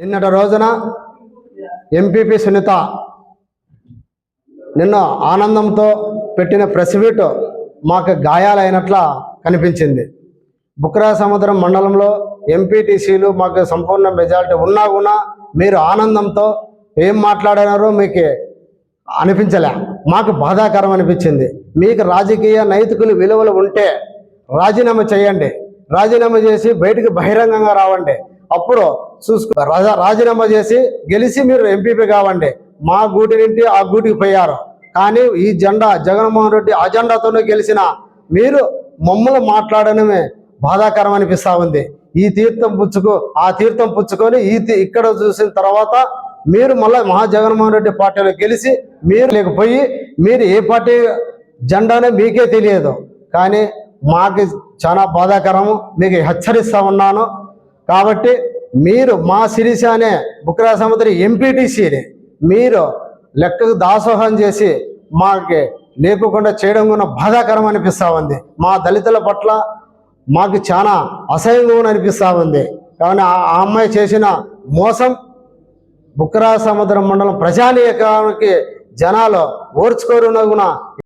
నిన్నటి రోజున ఎంపీపీ సునీత నిన్న ఆనందంతో పెట్టిన ప్రెస్ మీట్ మాకు గాయాలైనట్ల కనిపించింది. బుక్రా సముద్రం మండలంలో ఎంపీటీసీలు మాకు సంపూర్ణ మెజారిటీ ఉన్నా కూడా మీరు ఆనందంతో ఏం మాట్లాడినారో మీకు అనిపించలే. మాకు బాధాకరం అనిపించింది. మీకు రాజకీయ నైతికులు విలువలు ఉంటే రాజీనామా చేయండి. రాజీనామా చేసి బయటకు బహిరంగంగా రావండి. అప్పుడు చూసుకో రాజా- రాజీనామా చేసి గెలిచి మీరు ఎంపీపీ కావండి. మా గూటి నుండి ఆ గూటికి పోయారు. కానీ ఈ జెండా జగన్మోహన్ రెడ్డి అజెండాతోనే గెలిచిన మీరు మమ్మల్ని మాట్లాడడమే బాధాకరం అనిపిస్తా ఉంది. ఈ తీర్థం పుచ్చుకో ఆ తీర్థం పుచ్చుకొని ఈ తీ- ఇక్కడ చూసిన తర్వాత మీరు మళ్ళీ మహా జగన్మోహన్ రెడ్డి పార్టీలో గెలిచి మీరు లేకపోయి మీరు ఏ పార్టీ జెండానే మీకే తెలియదు. కానీ మాకు చాలా బాధాకరము. మీకు హెచ్చరిస్తా ఉన్నాను. కాబట్టి మీరు మా సిరిస అనే బుక్రా సముద్రి ఎంపీటీసీని మీరు లెక్కకు దాసోహం చేసి మాకి లేకుండా చేయడం కూడా బాధాకరం అనిపిస్తూ ఉంది. మా దళితుల పట్ల మాకు చాలా అసహ్యంగా అనిపిస్తూ ఉంది. కానీ ఆ అమ్మాయి చేసిన మోసం బుక్రా సముద్రం మండలం ప్రజానీకానికి జనాలు ఓర్చుకోరునగున